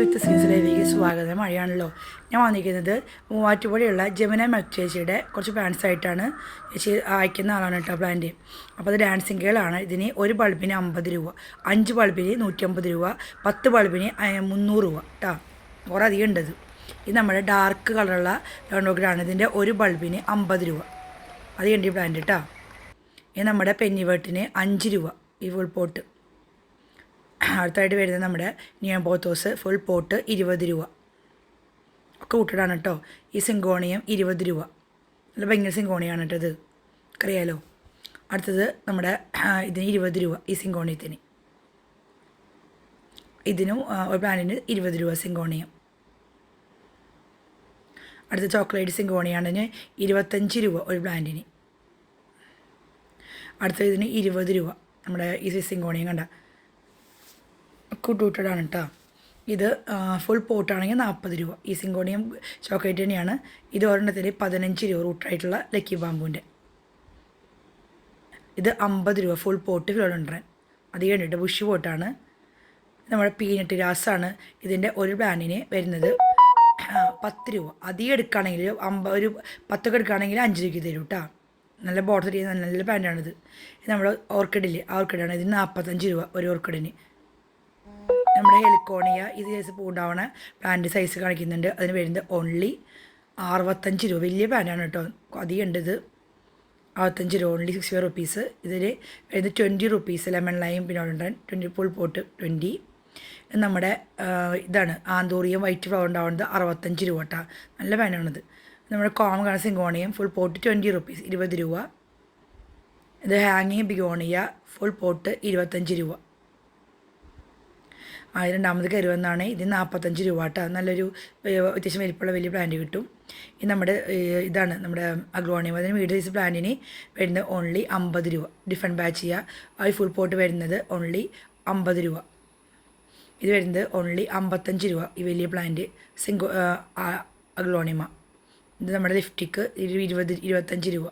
വിത്ത് സീസണിലേക്ക് സ്വാഗതം. മഴയാണല്ലോ. ഞാൻ വന്നിരിക്കുന്നത് മൂവാറ്റുപുഴയുള്ള ജമുന മെക് ചേച്ചിയുടെ കുറച്ച് പ്ലാന്റ്സ് ആയിട്ടാണ് ചേച്ചി അയക്കുന്ന ആളാണ് കേട്ടോ പ്ലാന്റ് അപ്പോൾ അത് ഡാൻസിങ് ഗേളാണ് ഇതിന് ഒരു ബൾബിന് അമ്പത് രൂപ അഞ്ച് ബൾബിന് നൂറ്റമ്പത് രൂപ പത്ത് ബൾബിന് മുന്നൂറ് രൂപ കേട്ടോ കുറേ അധികം ഉണ്ട് ഇത്. നമ്മുടെ ഡാർക്ക് കളറുള്ള ഡോണ്ടോഗ്രാണ് ഇതിന്റെ ഒരു ബൾബിന് അമ്പത് രൂപ. അത് കണ്ടി പ്ലാന്റ് കേട്ടോ ഇത് നമ്മുടെ പെന്നിവേട്ടിന് അഞ്ച് രൂപ ഈ ഫുൾ പോട്ട് അടുത്തായിട്ട് വരുന്നത് നമ്മുടെ നിയം പോത്തോസ് ഫുൾ പോട്ട് ഇരുപത് രൂപ. ഒക്കെ കൂട്ടിടാണ് കേട്ടോ. ഈ സിങ്കോണിയം ഇരുപത് രൂപ. നല്ല ഭയങ്കര സിങ്കോണിയാണ് കേട്ടോ ഇത്. അറിയാലോ? അടുത്തത് നമ്മുടെ ഇതിന് ഇരുപത് രൂപ ഈ സിങ്കോണിയത്തിന്. ഇതിനും ഒരു പ്ലാന്റിന് ഇരുപത് രൂപ സിങ്കോണിയം. അടുത്ത ചോക്ലേറ്റ് സിങ്കോണിയാണിന് ഇരുപത്തഞ്ച് രൂപ ഒരു പ്ലാന്റിന്. അടുത്ത ഇതിന് ഇരുപത് രൂപ. നമ്മുടെ ഈ സിങ്കോണിയം കണ്ട. കൂട്ടുകൂട്ടടാണ് കേട്ടോ ഇത് ഫുൾ പോട്ടാണെങ്കിൽ നാൽപ്പത് രൂപ. ഈ സിങ്കോണിയം ചോക്ലേറ്റ് തന്നെയാണ്. ഇത് ഒരെണ്ണത്തിൽ പതിനഞ്ച് രൂപ റൂട്ടായിട്ടുള്ള ലക്കി ബാമ്പുവിന്റെ ഇത് അമ്പത് രൂപ ഫുൾ പോട്ട് ഫിലോഡൻഡ്രൻ അത് കണ്ടിട്ട് ബുഷ് പോട്ടാണ് നമ്മുടെ പീനട്ട് രാസാണ് ഇതിന്റെ ഒരു ബ്രാൻഡിന് വരുന്നത് പത്ത് രൂപ. അധികം എടുക്കുകയാണെങ്കിൽ അമ്പ ഒരു പത്തൊക്കെ എടുക്കുകയാണെങ്കിൽ അഞ്ച് രൂപയ്ക്ക് തരും കേട്ടോ നല്ല ബോർഡർ ചെയ്യുന്ന നല്ല ഇത് നമ്മുടെ ഓർക്കിഡില്ലേ ആ ഓർക്കിഡാണ് ഇതിന് നാൽപ്പത്തഞ്ച് രൂപ ഒരു ഓർക്കിഡിന് നമ്മുടെ ഹെലിക്കോണിയ ഇത് സൈസ് പൂണ്ടാവണ പാന്റ് സൈസ് കാണിക്കുന്നുണ്ട്. അതിന് വരുന്നത് ഓൺലി അറുപത്തഞ്ച് രൂപ. വലിയ പാന്റാണ് കേട്ടോ. അധികം ഉണ്ട് ഇത്. അറുപത്തഞ്ച് രൂപ. ഓൺലി സിക്സ്റ്റി ഫൈവ് റുപ്പീസ് ഇതിൽ വരുന്നത് ട്വന്റി റുപ്പീസ് ലെമൺ ലൈം പിന്നെ ഉണ്ട്. ട്വന്റി ഫുൾ പോട്ട് ട്വന്റി നമ്മുടെ ഇതാണ്. ആന്തൂറിയം വൈറ്റ് ഫ്ലവർ ഉണ്ടാവുന്നത് അറുപത്തഞ്ച് രൂപ കേട്ടോ നല്ല പാനാണിത് നമ്മുടെ കോമൺ കാണുന്ന syngonium full pot twenty rupees ഇരുപത് രൂപ. ഇത് ഹാങ്ങിങ് ബിഗോണിയ ഫുൾ പോട്ട് ഇരുപത്തഞ്ച് രൂപ. രണ്ടാമത് കരുവെന്നാണ്. ഇത് നാൽപ്പത്തഞ്ച് രൂപ കേട്ടോ. നല്ലൊരു അത്യാവശ്യം വലിപ്പമുള്ള വലിയ പ്ലാന്റ് കിട്ടും. ഇത് നമ്മുടെ ഇതാണ് നമ്മുടെ അഗ്രോണിയം അതിന് വീട് സൈസ് പ്ലാന്റിന് വരുന്നത് ഓൺലി അമ്പത് രൂപ. ഡിഫറെന്റ് ബാച്ച് ചെയ്യുക അത് ഫുൾ പോട്ട് വരുന്നത് ഓൺലി അമ്പത് രൂപ. ഇത് വരുന്നത് ഓൺലി അമ്പത്തഞ്ച് രൂപ ഈ വലിയ പ്ലാന്റ് സിംഗോ അഗ്ലോണിമ ഇത് നമ്മുടെ ലിഫ്റ്റിക്ക് ഇരുപത് ഇരുപത്തഞ്ച് രൂപ.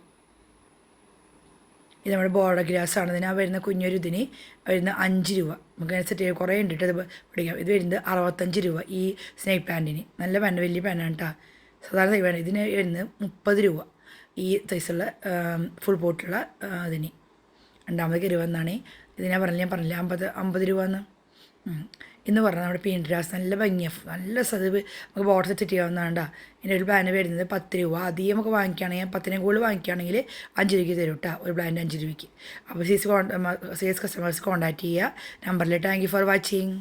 ഇത് നമ്മുടെ ബോർഡർ ഗ്രാസ് ആണ്. ഇതിന് ആ വരുന്ന കുഞ്ഞൊരു ഇതിന് വരുന്ന അഞ്ച് രൂപ. നമുക്ക് സെറ്റ് കുറേ ഉണ്ട് ഇത് പിടിക്കാം. ഇത് വരുന്നത് അറുപത്തഞ്ച് രൂപ ഈ സ്നേക്ക് പാന്റിന് നല്ല പാന്റ് വലിയ പാന്റാണ് കേട്ടോ. സാധാരണ സൈ പാന്റ് ഇതിന് വരുന്നത് മുപ്പത് രൂപ ഈ സൈസുള്ള ഫുൾ പോട്ടുള്ള ഇതിന്. രണ്ടാമത് കരുവെന്നാണ് ഇതിനാ പറഞ്ഞില്ല ഞാൻ പറഞ്ഞില്ല അമ്പത് അമ്പത് രൂപ എന്ന്? ഉം. ഇന്ന് പറഞ്ഞാൽ നമ്മുടെ പെയിന്റ് ഗ്ലാസ് നല്ല ഭംഗിയാണ് നല്ല സതിവ് നമുക്ക് ബോർഡർ സെറ്റ് ചെയ്യാവുന്നതാണ്ടാ. ഇതിന്റെ ഒരു പ്ലാന് വരുന്നത് പത്ത് രൂപ. അധികം നമുക്ക് വാങ്ങിക്കുകയാണെങ്കിൽ പത്തിനെ കൂടുതൽ വാങ്ങിക്കുകയാണെങ്കിൽ അഞ്ച് രൂപയ്ക്ക് തരും കേട്ടോ ഒരു പ്ലാന്റ് അഞ്ച് രൂപയ്ക്ക്. അപ്പോൾ സീസ് കോൺ സീസ് കസ്റ്റമേഴ്സ് കോൺടാക്ട് ചെയ്യുക. നമ്പറിൽ താങ്ക് യു ഫോർ വാച്ചിങ്